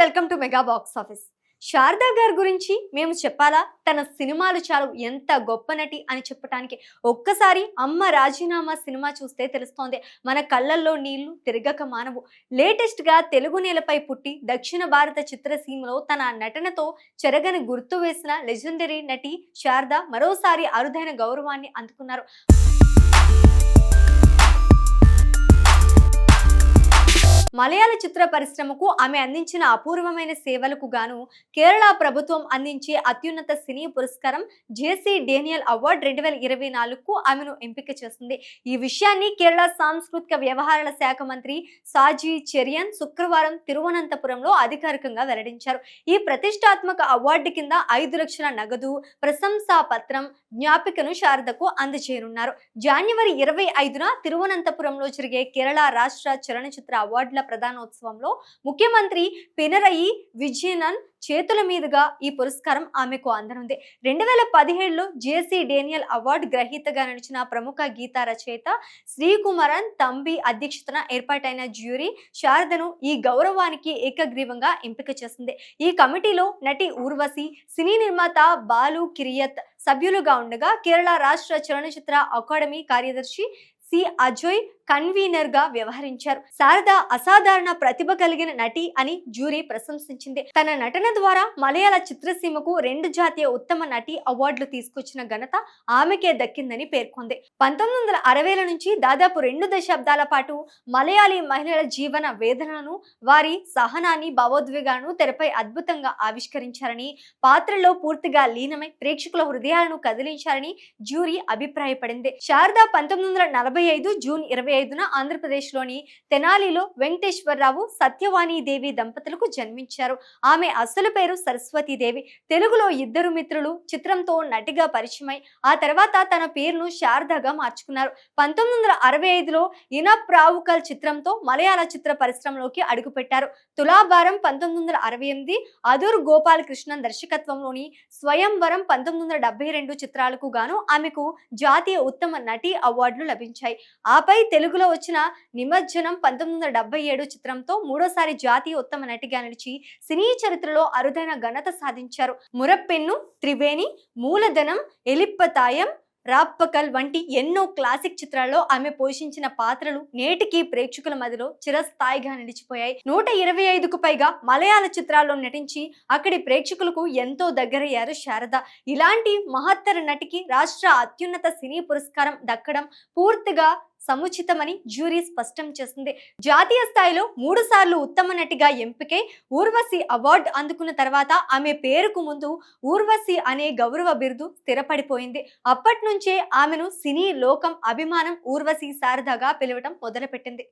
Welcome to mega box office. Sharada గారి గురించి మేము చెప్పాలా? తన సినిమాలు చాలు ఎంత గొప్ప నటి అని చెప్పడానికి ఒక్కసారి అమ్మ రాజీనామా సినిమా చూస్తే తెలుస్తోంది. మన కళ్ళల్లో నీళ్ళు తిరగక మానవు. లేటెస్ట్గా తెలుగు నేలపై పుట్టి దక్షిణ భారత చిత్రసీమలో తన నటనతో చెరగని గుర్తు వేసిన లెజెండరీ నటి శారద మరోసారి అరుదైన గౌరవాన్ని అందుకున్నారు. మలయాళ చిత్ర పరిశ్రమకు ఆమె అందించిన అపూర్వమైన సేవలకు గాను కేరళ ప్రభుత్వం అందించే అత్యున్నత సినీ పురస్కారం జేసీ డేనియల్ అవార్డ్ రెండు వేల ఇరవై నాలుగుకు ఆమెను ఎంపిక చేస్తుంది ఈ విషయాన్ని కేరళ సాంస్కృతిక వ్యవహారాల శాఖ మంత్రి సాజీ చెరియన్ శుక్రవారం తిరువనంతపురంలో అధికారికంగా వెల్లడించారు. ఈ ప్రతిష్టాత్మక అవార్డు కింద ఐదు లక్షల నగదు ప్రశంసా పత్రం జ్ఞాపికను శారదకు అందజేయనున్నారు. జనవరి ఇరవై ఐదున తిరువనంతపురంలో జరిగే కేరళ రాష్ట్ర చలనచిత్ర అవార్డుల ప్రధానోత్సవంలో ముఖ్యమంత్రి పినరయి విజయనన్ చేతుల మీదుగా ఈ పురస్కారం ఆమెకు అందనుంది. రెండు వేల పదిహేడులో జేసీ డేనియల్ అవార్డు గ్రహీతగా నడిచిన ప్రముఖ గీత రచయిత శ్రీకుమారన్ తంబి అధ్యక్షతన ఏర్పాటైన జ్యూరీ శారదను ఈ గౌరవానికి ఏకగ్రీవంగా ఎంపిక చేసింది. ఈ కమిటీలో నటి ఊర్వశి సినీ నిర్మాత బాలు కిరియత్ సభ్యులుగా ఉండగా కేరళ రాష్ట్ర చలనచిత్ర అకాడమీ కార్యదర్శి సి అజయ్ కన్వీనర్గా వ్యవహరించారు. శారద అసాధారణ ప్రతిభ కలిగిన నటి అని జ్యూరీ ప్రశంసించింది. తన నటన ద్వారా మలయాళ చిత్రసీమకు రెండు జాతీయ ఉత్తమ నటి అవార్డులు తీసుకొచ్చిన ఘనత ఆమెకే దక్కిందని పేర్కొంది. పంతొమ్మిది వందల అరవైల నుంచి దాదాపు రెండు దశాబ్దాల పాటు మలయాళీ మహిళల జీవన వేదనలను వారి సహనాన్ని భావోద్వేగాలను తెరపై అద్భుతంగా ఆవిష్కరించారని పాత్రలో పూర్తిగా లీనమై ప్రేక్షకుల హృదయాలను కదిలించారని జ్యూరీ అభిప్రాయపడింది. శారదా పంతొమ్మిది వందల నలభై ఐదు జూన్ ఇరవై ఐదున ఆంధ్రప్రదేశ్లోని తెనాలిలో వెంకటేశ్వరరావు సత్యవాణి దేవి దంపతులకు జన్మించారు. ఆమె అసలు పేరు సరస్వతీదేవి తెలుగులో ఇద్దరు మిత్రులు చిత్రంతో నటిగా పరిచయమై ఆ తర్వాత తన పేరును శారదగా మార్చుకున్నారు. పంతొమ్మిది వందల అరవై ఐదులో ఇనప్రావుకల్ చిత్రంతో మలయాళ చిత్ర పరిశ్రమలోకి అడుగుపెట్టారు. తులాభారం పంతొమ్మిది వందల అరవై ఎనిమిది అదూర్ గోపాలకృష్ణన్ దర్శకత్వంలోని స్వయంవరం పంతొమ్మిది వందల డెబ్బై రెండు చిత్రాలకు గాను ఆమెకు జాతీయ ఉత్తమ నటి అవార్డులు లభించాయి. ఆపై తెలుగులో వచ్చిన నిమజ్జనం పంతొమ్మిది వందల డెబ్బై ఏడు చిత్రంతో మూడోసారి జాతీయ ఉత్తమ నటిగా నిలిచి సినీ చరిత్రలో అరుదైన ఘనత సాధించారు. మురప్పెన్ను త్రివేణి మూలధనం ఎలిప్పతాయం రాప్పకల్ వంటి ఎన్నో క్లాసిక్ చిత్రాల్లో ఆమె పోషించిన పాత్రలు నేటికి ప్రేక్షకుల మధ్యలో చిరస్థాయిగా నిలిచిపోయాయి. నూట ఇరవై ఐదుకు పైగా మలయాళ చిత్రాల్లో నటించి అక్కడి ప్రేక్షకులకు ఎంతో దగ్గరయ్యారు శారద. ఇలాంటి మహత్తర నటికి రాష్ట్ర అత్యున్నత సినీ పురస్కారం దక్కడం పూర్తిగా సముచితమని జ్యూరీ స్పష్టం చేసింది జాతీయ స్థాయిలో మూడు సార్లు ఉత్తమ నటిగా ఎంపికై ఊర్వశి అవార్డు అందుకున్న తర్వాత ఆమె పేరుకు ముందు ఊర్వశి అనే గౌరవ బిరుదు స్థిరపడిపోయింది. అప్పటి నుంచే ఆమెను సినీ లోకం అభిమానం ఊర్వశి శారదగా పిలవటం మొదలుపెట్టింది.